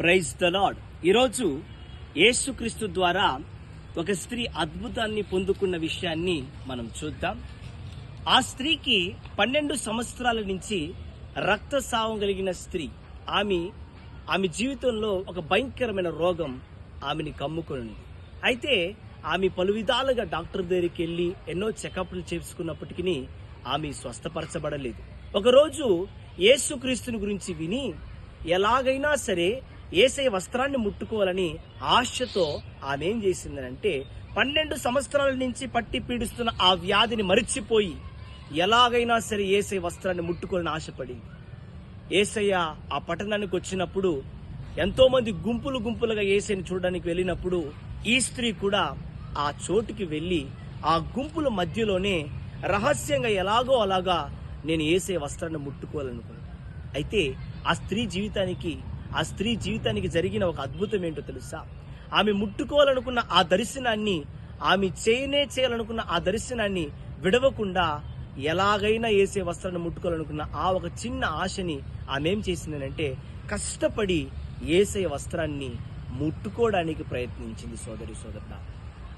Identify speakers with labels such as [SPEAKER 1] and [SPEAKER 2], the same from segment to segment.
[SPEAKER 1] Praise the lord ఈరోజు యేసుక్రీస్తు ద్వారా ఒక స్త్రీ అద్భుతాన్ని పొందుకున్న విషయాన్ని మనం చూద్దాం. ఆ స్త్రీకి పన్నెండు సంవత్సరాల నుంచి రక్తస్రావం కలిగిన స్త్రీ. ఆమె ఆమె జీవితంలో ఒక భయంకరమైన రోగం ఆమెని కమ్ముకొని అయితే ఆమె పలు విధాలుగా డాక్టర్ దగ్గరికి వెళ్ళి ఎన్నో చెకప్లు చేసుకున్నప్పటికీ ఆమె స్వస్థపరచబడలేదు. ఒకరోజు యేసుక్రీస్తుని గురించి విని ఎలాగైనా సరే ఏసై వస్త్రాన్ని ముట్టుకోవాలని ఆశతో ఆమె ఏం చేసిందనంటే పన్నెండు సంవత్సరాల నుంచి పట్టి పీడిస్తున్న ఆ వ్యాధిని మరిచిపోయి ఎలాగైనా సరే ఏసై వస్త్రాన్ని ముట్టుకోవాలని ఆశపడింది. ఏసయ్య ఆ పట్టణానికి వచ్చినప్పుడు ఎంతోమంది గుంపులు గుంపులుగా ఏసైని చూడడానికి వెళ్ళినప్పుడు ఈ స్త్రీ కూడా ఆ చోటుకి వెళ్ళి ఆ గుంపుల మధ్యలోనే రహస్యంగా ఎలాగో అలాగా నేను ఏసే వస్త్రాన్ని ముట్టుకోవాలనుకున్నాను. అయితే ఆ స్త్రీ జీవితానికి ఆ స్త్రీ జీవితానికి జరిగిన ఒక అద్భుతం ఏంటో తెలుసా? ఆమె ముట్టుకోవాలనుకున్న ఆ దర్శనాన్ని ఆమె చేయనే చేయాలనుకున్న ఆ దర్శనాన్ని విడవకుండా ఎలాగైనా వేసే వస్త్రాన్ని ముట్టుకోవాలనుకున్న ఆ ఒక చిన్న ఆశని ఆమె ఏం చేసిందనంటే కష్టపడి ఏసే వస్త్రాన్ని ముట్టుకోవడానికి ప్రయత్నించింది సోదరి సోదరుడ.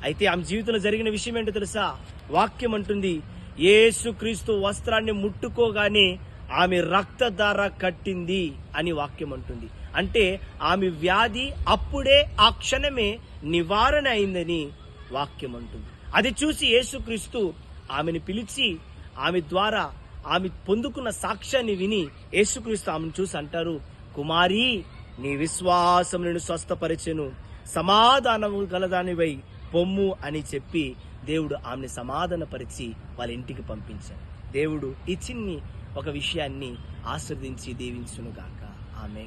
[SPEAKER 1] అయితే ఆమె జీవితంలో జరిగిన విషయం ఏంటో తెలుసా? వాక్యం అంటుంది ఏసుక్రీస్తు వస్త్రాన్ని ముట్టుకోగానే ఆమె రక్తధార కట్టింది అని వాక్యం అంటుంది అంటే ఆమె వ్యాధి అప్పుడే ఆ క్షణమే నివారణ అయిందని వాక్యం అంటుంది అది చూసి యేసుక్రీస్తు ఆమెను పిలిచి ఆమె ద్వారా ఆమె పొందుకున్న సాక్ష్యాన్ని విని యేసుక్రీస్తు ఆమెను చూసి అంటారు కుమారి నీ విశ్వాసం నేను స్వస్థపరిచెను. సమాధానము గలదానివై పొమ్ము అని చెప్పి దేవుడు ఆమెను సమాధానపరిచి వాళ్ళ ఇంటికి పంపించాడు. దేవుడు ఈ చిన్ని ఒక విషయాన్ని ఆస్వాదించి దీవించునుగాక. ఆమె